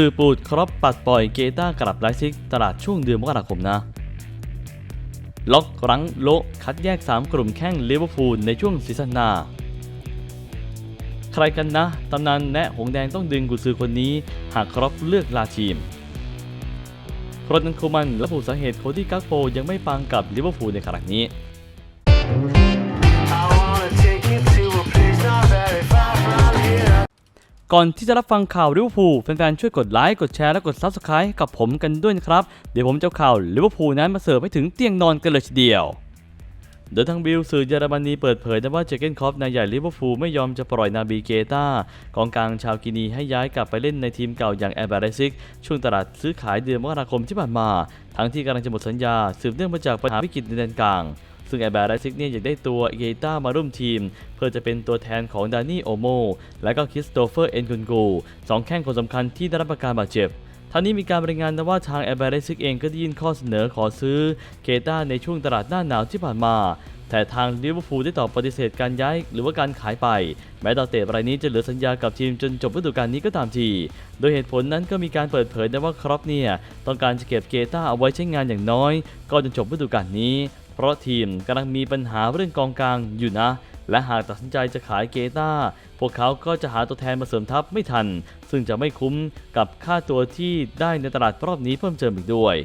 สื่อปูดครอปปัดปล่อยเกต้ากลับไลซิกตลาดช่วงเดือนมกราคมนะ ล็อกรั้งโลคัดแยก 3 กลุ่มแข้งลิเวอร์พูลในช่วงซีซั่นหน้า ใครกันนะ ตำนานแนะหงแดงต้องดึงกุญซือคนนี้ หากครอปเลือกลาทีมโรนันโคมันระบุสาเหตุโคดี้กักโปยังไม่ปังกับลิเวอร์พูลในขณะนี้ ก่อนที่จะรับฟังข่าวลิเวอร์พูลแฟนๆช่วยกดไลค์กดแชร์และกด Subscribe กับผมกันด้วยนะครับ เดี๋ยวผมจะข่าวลิเวอร์พูลนั้นมาเสิร์ฟให้ถึงเตียงนอนกันเลยทีเดียวโดยทางบิลสื่อเยอรมนีเปิดเผยนะว่าเจเกนคอฟนายใหญ่ลิเวอร์พูลไม่ยอมจะปล่อยนาบีเกตากองกลางชาวกินีให้ย้ายกลับไปเล่นในทีมเก่าอย่างแอร์บาเรซิก ช่วงตลาดซื้อขายเดือนมกราคมที่ผ่านมา ทั้งที่กำลังจะหมดสัญญาสืบเนื่องมาจากปัญหาวิกฤตในแดนกลาง ซึ่งแอร์บาเรซิกเนี่ยอยากได้ตัวเกต้ามาร่วมทีม เพื่อจะเป็นตัวแทนของดานี่โอโมและก็คริสโตเฟอร์เอ็นกุนกูสองแข้งคนสำคัญที่ได้รับอาการบาดเจ็บทั้งนี้มีการรายงานนว่าทางแอร์บาเรซิกเองก็ได้ยินข้อเสนอขอซื้อเกต้าในช่วงตลาดหน้าหนาวที่ผ่านมา แต่ทางลิเวอร์พูลได้ตอบปฏิเสธการย้ายหรือว่าการขายไป แม้ดาวเตะรายนี้จะเหลือสัญญากับทีมจนจบฤดูกาลนี้ก็ตามที โดยเหตุผลนั้นก็มีการเปิดเผยนะว่าครอปเนี่ยต้องการจะเก็บเกต้าเอาไว้ใช้งานอย่างน้อย ก็จนจบฤดูกาลนี้ เพราะทีมกำลังมีปัญหาเรื่องกองกลางอยู่นะ และหากตัดสินใจจะขายเกตาพวกเขาก็จะหาตัวแทนมาเสริมทัพไม่ทัน ซึ่งจะไม่คุ้มกับค่าตัวที่ได้ในตลาดรอบนี้เพิ่มเติมอีกด้วย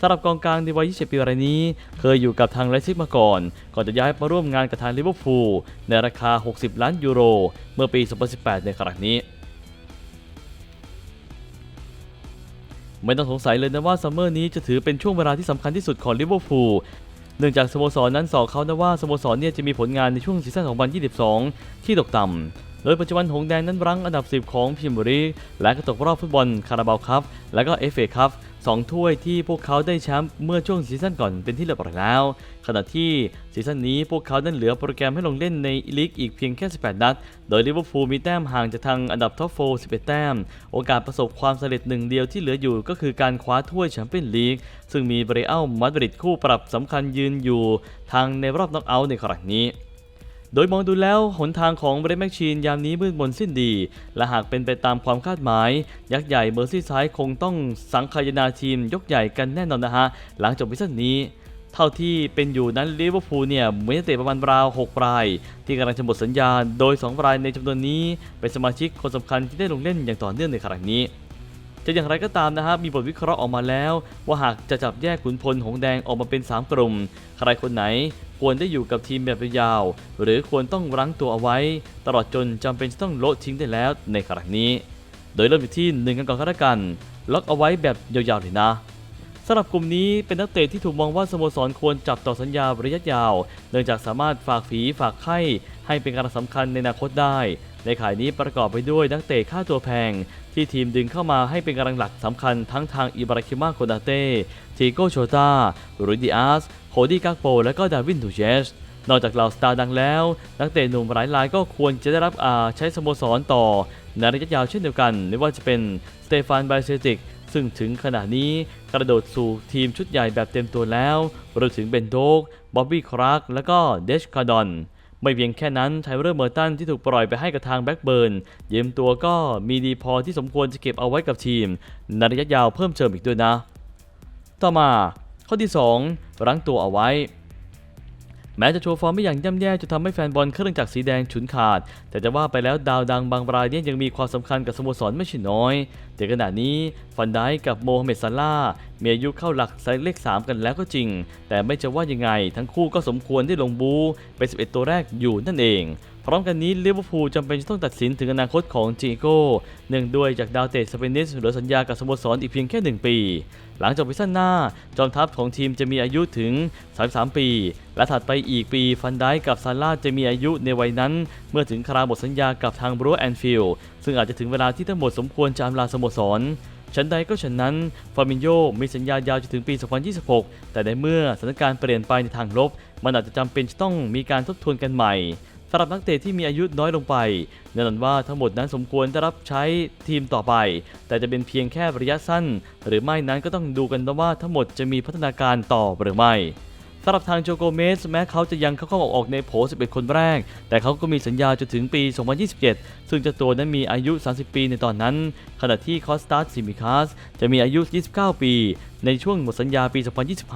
สำหรับกองกลางในวัย 20 ปีรายนี้ เคยอยู่กับทางไลซิกมาก่อน ก่อนจะย้ายมาร่วมงานกับทางลิเวอร์พูลในราคา 60 ล้านยูโร เมื่อปี 2018 ในครั้งนี้ ไม่ต้องสงสัยเลยนะว่าซัมเมอร์นี้จะถือเป็นช่วงเวลาที่สำคัญที่สุดของลิเวอร์พูล เนื่องจากสโมสรนั้นสอกเขานะว่าสโมสรเนี่ยจะมีผลงานในช่วงซีซั่น 2022 ที่ตกต่ำ โดยปัจจุบันหงแดงนั้นรั้งอันดับ 10 ของพรีเมียร์ลีกและก็ตกรอบฟุตบอลคาราบาวคัพและก็เอฟเอคัพสองถ้วยที่พวกเขาได้แชมป์เมื่อช่วงซีซั่นก่อนเป็นที่เรียบร้อยแล้ว ขณะที่ซีซั่นนี้พวกเขานั้เหลือโปรแกรมให้ลงเล่นในลีกอีกเพียงแค่ 18 นัด โดยลิเวอร์พูลมีแต้มห่างจากทางอันดับท็อปโฟร์11 แต้ม โอกาสประสบความสำเร็จหนึ่งเดียวที่เหลืออยู่ก็คือการคว้าถ้วยแชมเปี้ยนลีก ซึ่งมีเบรอัลมาดริดคู่ปรับสำคัญยืนอยู่ทางในรอบน็อกเอาท์ในครั้งนี้ โดยมองดูแล้วหนทางของเบรดแมชชีนยามนี้มืดมนสิ้นดี และหากเป็นไปตามความคาดหมาย ยักษ์ใหญ่เมอร์ซี่ไซด์คงต้องสังคายนาทีมยกใหญ่กันแน่นอนนะฮะ หลังจบวิสันนี้ เท่าที่เป็นอยู่นั้นลิเวอร์พูลเนี่ยมีนักเตะประมาณราว 6 ราย ที่กำลังจะหมดสัญญา โดย 2 รายในจำนวนนี้ เป็นสมาชิกคนสำคัญที่ได้ลงเล่นอย่างต่อเนื่องในครั้งนี้จะอย่างไรก็ตามนะฮะมีบทวิเคราะห์ออกมาแล้ว ว่าหากจะจับแยกขุนพลหงแดงออกมาเป็น 3 กลุ่ม ใครคนไหน ควรได้อยู่กับทีมแบบยาวๆหรือควรต้องรั้งตัวเอาไว้ ตลอดจนจำเป็นต้องโละทิ้งได้แล้วในครั้งนี้ โดยเริ่มอยู่ที่หนึ่งกันก่อนก็แล้วกัน ล็อกเอาไว้แบบยาวๆเลยนะสำหรับกลุ่มนี้เป็นนักเตะที่ถูกมองว่าสโมสรควรจับต่อสัญญาระยะยาว เนื่องจากสามารถฝากฝีฝากไข้ให้เป็นการสำคัญในอนาคตได้ ในขายนี้ประกอบไปด้วยนักเตะค่าตัวแพง ที่ทีมดึงเข้ามาให้เป็นกำลังหลักสำคัญทั้งทางอิบราคิมาโคนาเต้ทีโกโชตารูดิอาส โคดี้กักโปและก็ดาวินทูเชสนอกจากเหล่าสตาร์ดังแล้ว นักเตะหนุ่มหลายรายก็ควรจะได้รับอาใช้สโมสรต่อในระยะยาวเช่นเดียวกันไม่ว่าจะเป็นสเตฟานไบเซติกซึ่งถึงขณะนี้กระโดดสู่ทีมชุดใหญ่แบบเต็มตัวแล้วรวมถึงเบนโดกบ๊อบบี้คราร์กและก็เดชคาดอนไม่เพียงแค่นั้นไทเลอร์เมอร์ตันที่ถูกปล่อยไปให้กับทางแบ็กเบิร์นเยืมตัวก็มีดีพอที่สมควรจะเก็บเอาไว้กับทีมในระยะยาวเพิ่มเติมอีกด้วยนะ ต่อมา ข้อที่ 2 รั้งตัวเอาไว้ แม้จะโชว์ฟอร์มไม่อย่างย่ำแย่จนทำให้แฟนบอลเครื่องจักรสีแดงฉุนขาด แต่จะว่าไปแล้วดาวดังบางรายเนี่ยยังมีความสำคัญกับสโมสรไม่ใช่น้อย แต่ขณะนี้ฟันไดค์กับโมฮัมเหม็ดซาร่ามีอายุเข้าหลักไซส์เลข 3 กันแล้วก็จริง แต่ไม่จะว่ายังไง ทั้งคู่ก็สมควรได้ลงบูเป็น11 ตัวแรกอยู่นั่นเอง พร้อมกันนี้ลิเวอร์พูลจำเป็นจะต้องตัดสินถึงอนาคตของจิโก้เนื่องด้วยจากดาวเตะสเปนิสเหลือสัญญากับสโมสรอีกเพียงแค่ 1 ปี หลังจบซีซั่นหน้า จอมทัพของทีมจะมีอายุถึง 33 ปี และถัดไปอีกปีฟันไดค์กับซาร่าจะมีอายุในวัยนั้น เมื่อถึงคราวหมดสัญญากับทางบรูแอนฟิลด์ซึ่งอาจจะถึงเวลาที่ทั้งหมดสมควรจะอำลาสโมสรฉันใดก็ฉันนั้น ฟาร์มินโยมีสัญญายาวจนถึงปี 2026 แต่ในเมื่อสถานการณ์เปลี่ยนไปในทางลบ มันอาจจะจำเป็นจะต้องมีการทบทวนกันใหม่ สำหรับนักเตะที่มีอายุน้อยลงไปแน่นอนว่าทั้งหมดนั้นสมควรจะรับใช้ทีมต่อไป แต่จะเป็นเพียงแค่ระยะสั้น หรือไม่นั้นก็ต้องดูกันว่าทั้งหมดจะมีพัฒนาการต่อหรือไม่ สำหรับทางโจโกเมสแม้เขาจะยังเข้าๆออกในโผ11 คนแรก แต่เขาก็มีสัญญาจนถึงปี 2027 ซึ่งเจ้าตัวนั้นมีอายุ 30 ปีในตอนนั้น ขณะที่คอสตาสซิมิคาสจะมีอายุ 29 ปี ในช่วงหมดสัญญาปี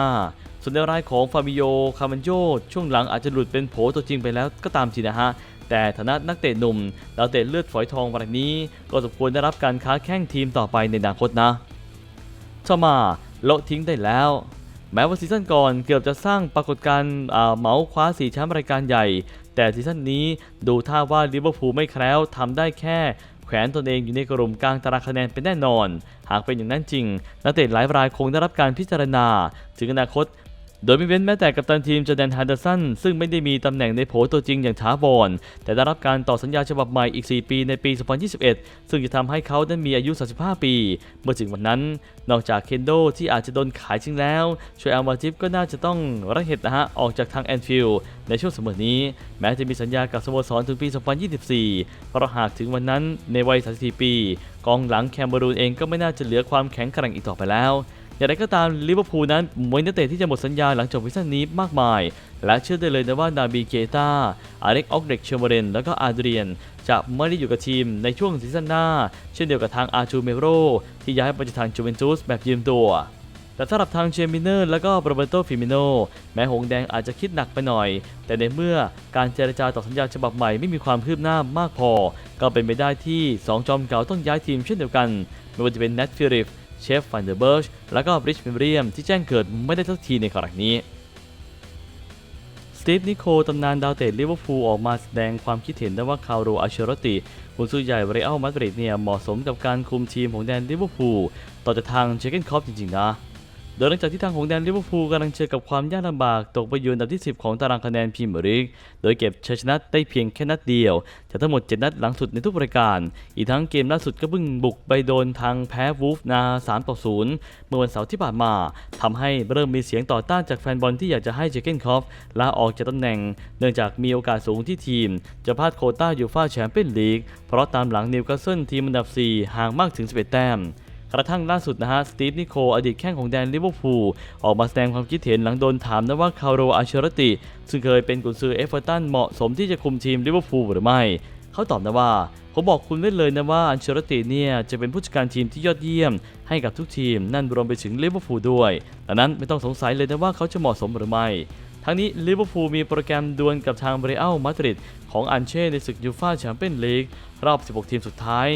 2025 ส่วนในรายของฟาบิโอ คาร์มันโจช่วงหลังอาจจะหลุดเป็นโผตัวจริงไปแล้วก็ตามทีนะฮะแต่ฐานะนักเตะหนุ่มดาวเตะเลือดฝอยทองแบบนี้ ก็สมควรได้รับการค้าแข่งทีมต่อไปในอนาคตนะ ต่อมาโละทิ้งได้แล้ว แม้ว่าซีซั่นก่อนเกือบจะสร้างปรากฏการณ์เหมาคว้าสีแชมป์รายการใหญ่ แต่ซีซั่นนี้ดูท่าว่าลิเวอร์พูลไม่แคล้วทำได้แค่แขวนตนเองอยู่ในกลุ่มกลางตารางคะแนนเป็นแน่นอน หากเป็นอย่างนั้นจริง นักเตะหลายรายคงได้รับการพิจารณา ถึงอนาคต โดยไม่เว้นแม้แต่กัปตันทีมจอแดนฮันเดอร์สันซึ่งไม่ได้มีตำแหน่งในโผตัวจริงอย่างท้าวรแต่ได้รับการต่อสัญญาฉบับใหม่อีก 4 ปีในปี 2021 ซึ่งจะทำให้เขานั้มีอายุ 35 ปี เมื่อถึงวันนั้น นอกจากเคนโดที่อาจจะโดนขายทิ้งแล้วชวยอัลมาจิฟก็น่าจะต้องระเหตุนะฮะออกจากทางแอนฟิลด์ในช่วงเสมอนี้ แม้จะมีสัญญากับสโมสรถึงปี 2024 เพราะหากถึงวันนั้นในวัย 34 ปี กองหลังแคมเบรูนเองก็ไม่น่าจะเหลือความแข็งแกร่งอีกต่อไปแล้ว อย่างไรก็ตามลิเวอร์พูลนั้นมวยนักเตะที่จะหมดสัญญาหลังจบวิสันนี้มากมาย และเชื่อได้เลยนะว่านาบีเกตาอาเล็กออกเด็กเชอร์เมเรน แล้วก็อาเดรียน จะไม่ได้อยู่กับทีมในช่วงซีซั่นหน้า เช่นเดียวกับทางอาร์จูเมโรที่ย้ายไปจากทางจูเวนตุสแบบยืมตัวแต่สำหรับทางเชมิเนอร์แล้วก็โรเบโตฟิมิโนแม้หงแดงอาจจะคิดหนักไปหน่อย แต่ในเมื่อการเจรจาต่อสัญญาฉบับใหม่ไม่มีความคืบหน้ามากพอ ก็เป็นไปได้ที่ 2 จอมเก่าต้องย้ายทีมเช่นเดียวกัน ไม่ว่าจะเป็นเนทฟิริฟ เชฟฟันเดอร์เบิร์ชและก็บริชเมเรียมที่แจ้งเกิดไม่ได้สักทีในครั้งนี้สตีฟนิโคลตำนานดาวเตะลิเวอร์พูลออกมาแสดงความคิดเห็นได้ว่าคาร์โรอาเชโรติกุนซือใหญ่เรอัลมาดริดเนี่ยเหมาะสมกับการคุมทีมของแดนลิเวอร์พูลต่อจากทางเชคเกนคอปจริงๆนะ โดยหลังจากที่ทางของแดนลิเวอร์พูลกำลังเจอกับความยากลำบากตกไปอยู่อันดับที่ 10 ของตารางคะแนนพรีเมียร์ลีก โดยเก็บชัยชนะได้เพียงแค่นัดเดียวจากทั้งหมด 7 นัดหลังสุดในทุกรายการ อีกทั้งเกมล่าสุดก็เพิ่งบุกไปโดนทางแพ้วูฟนา3ต่อ0เมื่อวันเสาร์ที่ผ่านมาทำให้เริ่มมีเสียงต่อต้านจากแฟนบอลที่อยากจะให้เจเกนคอฟลาออกจากตำแหน่ง เนื่องจากมีโอกาสสูงที่ทีม จะพลาดโคต้ายูฟ่าแชมเปี้ยนลีกเพราะตามหลังนิวคาสเซิลทีมอันดับ 4 ห่างมากถึง 11 แต้ม กระทั่งล่าสุดนะฮะสตีฟนิโคลอดีตแข้งของแดนลิเวอร์พูลออกมาแสดงความคิดเห็นหลังโดนถามนะว่าคาร์โรอาเชรติ ซึ่งเคยเป็นกุนซือเอฟเวอร์ตันเหมาะสมที่จะคุมทีมลิเวอร์พูลหรือไม่ เขาตอบนะว่าผมบอกคุณไว้เลยนะว่าอันเชรติเนี่ยจะเป็นผู้จัดการทีมที่ยอดเยี่ยม ให้กับทุกทีมนั่นรวมไปถึงลิเวอร์พูลด้วยดังนั้นไม่ต้องสงสัยเลยนะว่าเขาจะเหมาะสมหรือไม่ทั้งนี้ลิเวอร์พูลมีโปรแกรมดวลกับทางเบรอัลมาดริดของอันเช่ในศึกยูฟ่าแชมเปี้ยนลีกรอบ 16 ทีมสุดท้าย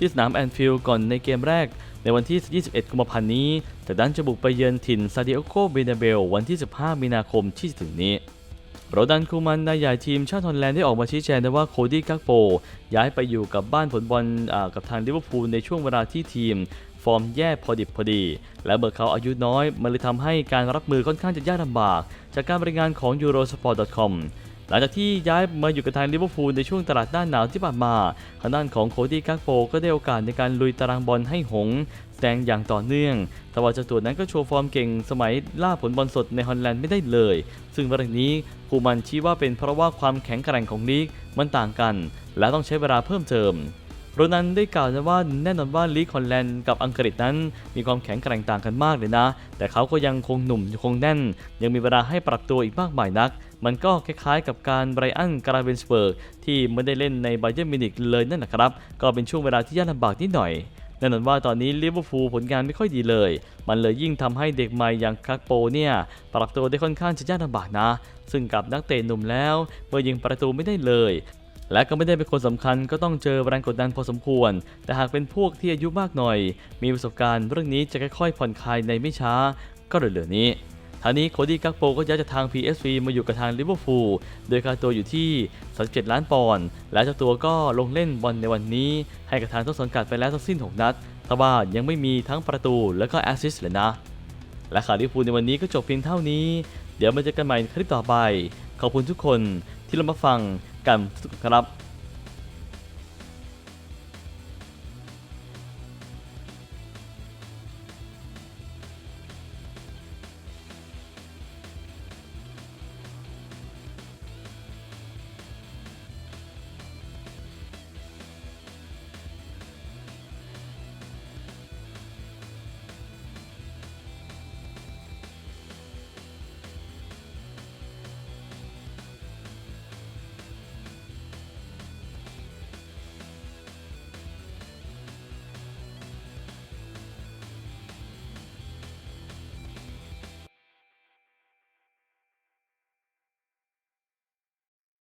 ที่สนามแอนฟิลด์ก่อนในเกมแรกในวันที่ 21 กุมภาพันธ์นี้ แต่ดันจะบุกไปเยือนถิ่นซาดิโอโกเบนาเบลวันที่ 15 มีนาคมที่ถึงนี้โรดันคูมันนายใหญ่ทีมชาติฮอลแลนด์ได้ออกมาชี้แจงนะว่าโคดี้กักโปย้ายไปอยู่กับบ้านผลบอลกับทางลิเวอร์พูลในช่วงเวลาที่ทีม ฟอร์มแย่พอดิบพอดี และเมื่อเขาอายุน้อย มันเลยทำให้การรับมือค่อนข้างจะยากลำบาก จากการบริงานของ Eurosport.com หลังจากที่ย้ายมาอยู่กับทางลิเวอร์พูลในช่วงตลาดหน้าหนาวที่ผ่านมาทางด้านของโคดี้กักโปก็ได้โอกาสในการลุยตารางบอลให้หงส์แสดงอย่างต่อเนื่อง แต่ว่าเจ้าตัวนั้นก็โชว์ฟอร์มเก่งสมัยล่าผลบอลสดในฮอลแลนด์ไม่ได้เลย ซึ่งเรื่องนี้คูมันชี้ว่าเป็นเพราะว่าความแข็งแกร่งของลีกมันต่างกัน และต้องใช้เวลาเพิ่มเติม โรนันได้กล่าวนะว่าแน่นอนว่าลีกฮอลแลนด์กับอังกฤษนั้น มีความแข็งแกร่งต่างกันมากเลยนะ แต่เขาก็ยังคงหนุ่มคงแน่น ยังมีเวลาให้ปรับตัวอีกมากมายนัก มันก็คล้ายๆกับการไบรอันกราเวนสเบิร์กที่ไม่ได้เล่นในไบเยอร์มิวนิกเลยนั่นแหละครับ ก็เป็นช่วงเวลาที่ยากลำบากนิดหน่อยแน่นอนว่าตอนนี้ลิเวอร์พูลผลงานไม่ค่อยดีเลย มันเลยยิ่งทำให้เด็กใหม่อย่างคักโปเนี่ยปรับตัวได้ค่อนข้างจะยากลำบากนะ ซึ่งกับนักเตะหนุ่มแล้ว เมื่อยิงประตูไม่ได้เลย และก็ไม่ได้เป็นคนสำคัญก็ต้องเจอแรงกดดันพอสมควร แต่หากเป็นพวกที่อายุมากหน่อย มีประสบการณ์เรื่องนี้จะค่อยๆผ่อนคลายในไม่ช้า ก็เหลือๆนี้ทางนี้โคดี้กักโปก็ย้ายจากทาง PSV มาอยู่กับทางลิเวอร์พูลโดยค่าตัวอยู่ที่ 37 ล้านปอนด์ และเจ้าตัวก็ลงเล่นบอลในวันนี้ ให้กับทางต้นสังกัดไปแล้วทั้งสิ้น 6 นัดแต่ว่ายังไม่มีทั้งประตูและก็แอสซิสต์เลยนะ และข่าวลิเวอร์พูลในวันนี้ก็จบเพียงเท่านี้ เดี๋ยวมาเจอกันใหม่ในคลิปต่อไป ขอบคุณทุกคนที่เรามาฟัง กันครับ